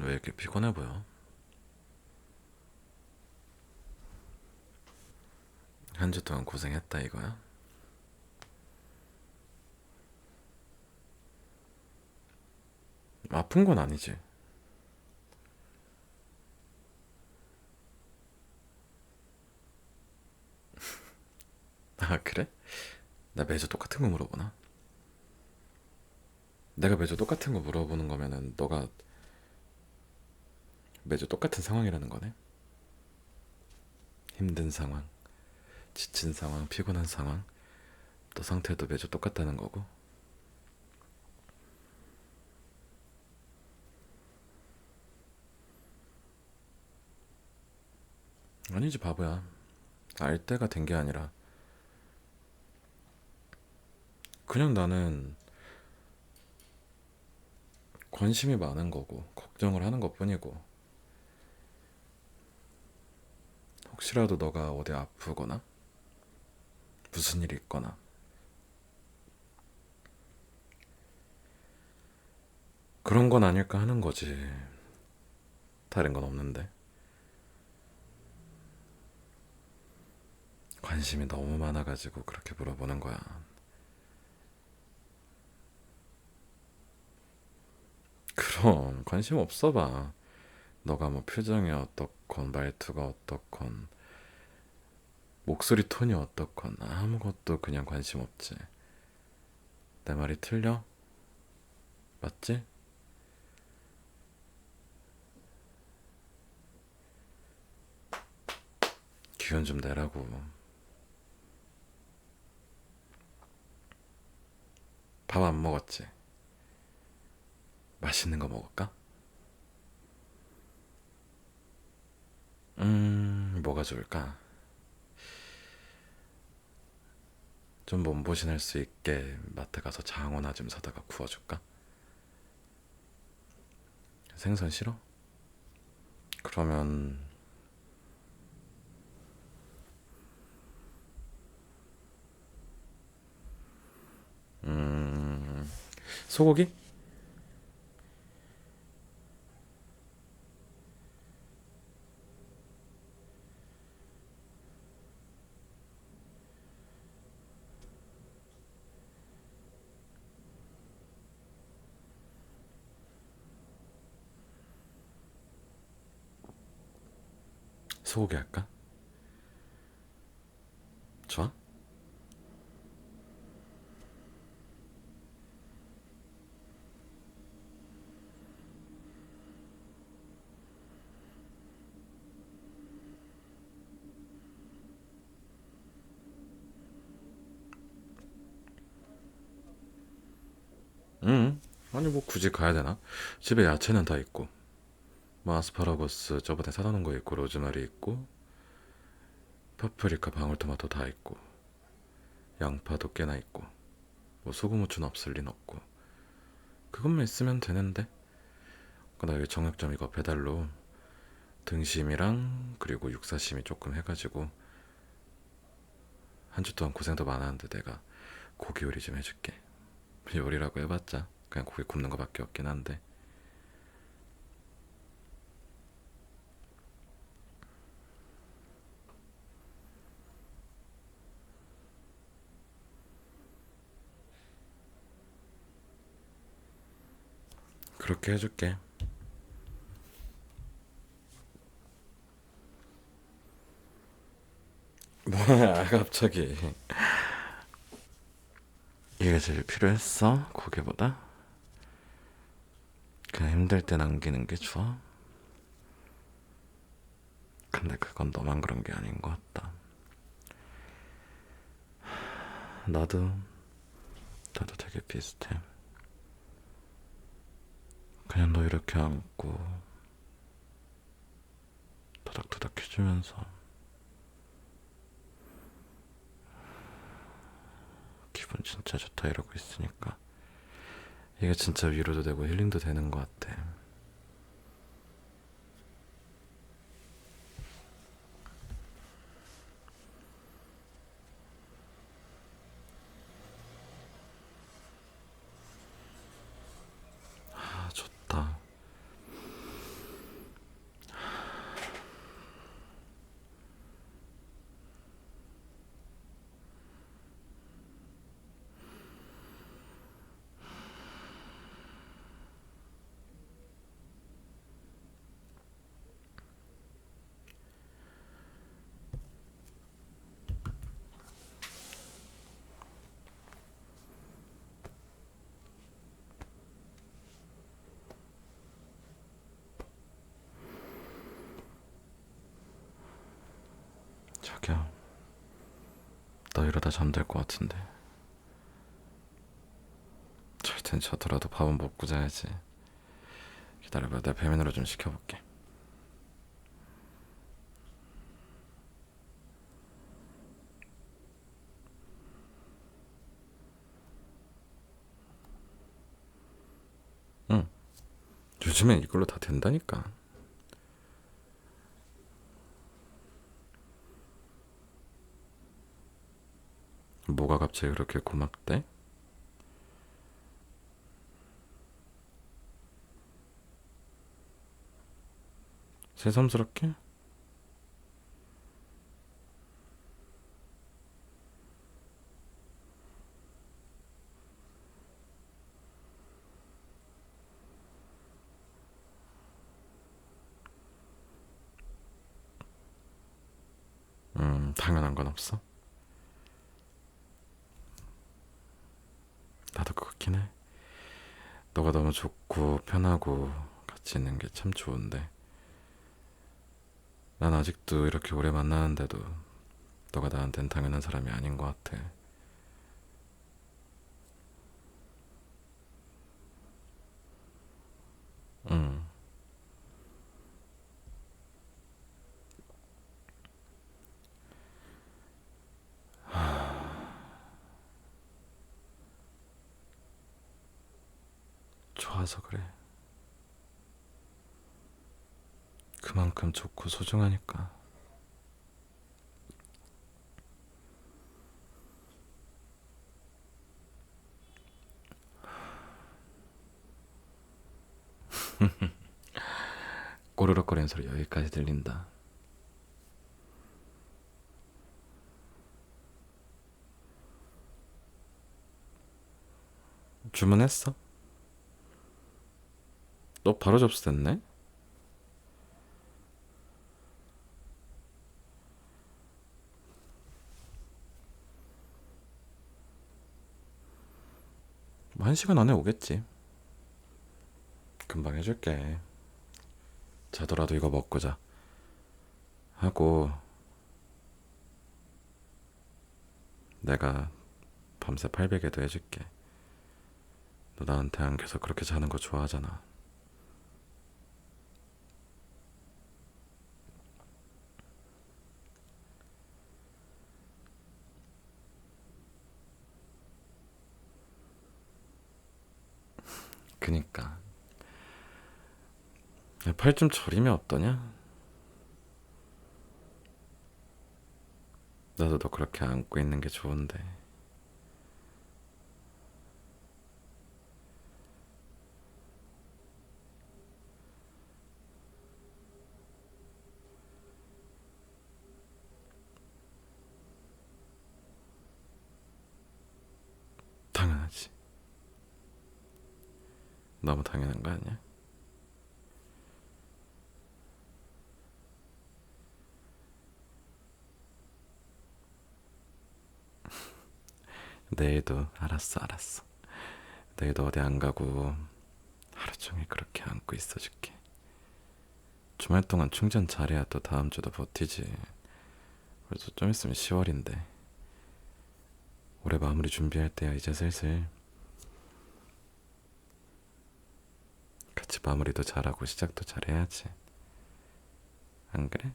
왜 이렇게 피곤해 보여? 한 주 동안 고생했다 이거야? 아픈 건 아니지. 아, 그래? 나 매주 똑같은 거 물어보나? 내가 매주 똑같은 거 물어보는 거면은 너가 매주 똑같은 상황이라는 거네? 힘든 상황, 지친 상황, 피곤한 상황, 또 상태도 매주 똑같다는 거고. 아니지, 바보야. 알 때가 된 게 아니라, 그냥 나는 관심이 많은 거고, 걱정을 하는 것 뿐이고, 혹시라도 너가 어디 아프거나, 무슨 일이 있거나, 그런 건 아닐까 하는 거지. 다른 건 없는데. 관심이 너무 많아가지고 그렇게 물어보는 거야. 그럼 관심 없어 봐. 너가 뭐 표정이 어떻 건 말투가 어떻건 목소리 톤이 어떻건 아무것도 그냥 관심 없지. 내 말이 틀려? 맞지? 기운 좀 내라고. 밥 안 먹었지? 맛있는 거 먹을까? 음, 뭐가 좋을까? 좀 몸보신할 수 있게 마트 가서 장어나 좀 사다가 구워줄까? 생선 싫어? 그러면 음, 소고기? 소고기 할까? 좋아? 응. 아니 뭐 굳이 가야 되나? 집에 야채는 다 있고 뭐 아스파라거스 저번에 사다 놓은 거 있고 로즈마리 있고 파프리카 방울토마토 다 있고 양파도 꽤나 있고 뭐 소금 후추는 없을 린 없고 그것만 있으면 되는데. 나 여기 정육점 이거 배달로 등심이랑 그리고 육사심이 조금 해가지고 한 주 동안 고생도 많았는데 내가 고기 요리 좀 해줄게. 요리라고 해봤자 그냥 고기 굽는 거밖에 없긴 한데 그렇게 해줄게. 뭐야 갑자기. 이게 제일 필요했어 고개보다? 그냥 힘들 때 남기는 게 좋아? 근데 그건 너만 그런 게 아닌 것 같다. 나도 나도 되게 비슷해 그냥 너 이렇게 안고 토닥토닥 해주면서 기분 진짜 좋다 이러고 있으니까 이게 진짜 위로도 되고 힐링도 되는 것 같아. 아, 좋다. 이러다 잠들 것 같은데. 절텐 자더라도 밥은 먹고 자야지. 기다려봐, 내 배면으로 좀 시켜볼게. 응. 요즘엔 이걸로 다 된다니까. 뭐가 갑자기 그렇게 고맙대? 새삼스럽게? 음, 당연한 건 없어. 그렇긴 해. 너가 너무 좋고 편하고 같이 있는 게 참 좋은데. 난 아직도 이렇게 오래 만나는데도 너가 나한텐 당연한 사람이 아닌 것 같아. 좋아서 그래. 그만큼 좋고 소중하니까. 꼬르륵거리는 소리 여기까지 들린다. 주문했어? 너 바로 접수됐네? 뭐 한 시간 안에 오겠지. 금방 해줄게. 자더라도 이거 먹고 자. 하고 내가 밤새 800에도 해줄게. 너 나한테 안겨서 그렇게 자는 거 좋아하잖아. 그니까 팔 좀 저리면 어떠냐? 나도 너 그렇게 안고 있는 게 좋은데 당연하지 너무 당연한 거 아니야? 내일도 알았어 알았어. 내일도 어디 안 가고 하루 종일 그렇게 안고 있어줄게. 주말 동안 충전 잘해야 또 다음 주도 버티지. 그래서 좀 있으면 10월인데. 올해 마무리 준비할 때야 이제 슬슬 같이 마무리도 잘하고 시작도 잘해야지 안 그래?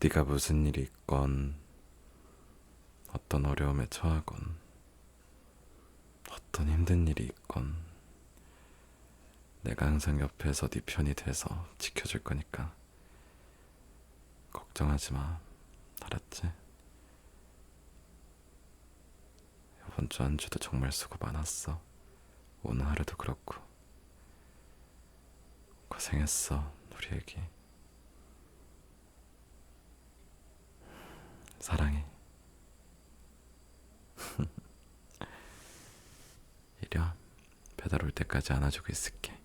네가 무슨 일이 있건 어떤 어려움에 처하건 어떤 힘든 일이 있건 내가 항상 옆에서 네 편이 돼서 지켜줄 거니까 걱정하지 마 알았지? 이번 주 안주도 정말 수고 많았어 오늘 하루도 그렇고 고생했어 우리 애기 사랑해. 이려 배달 올 때까지 안아주고 있을게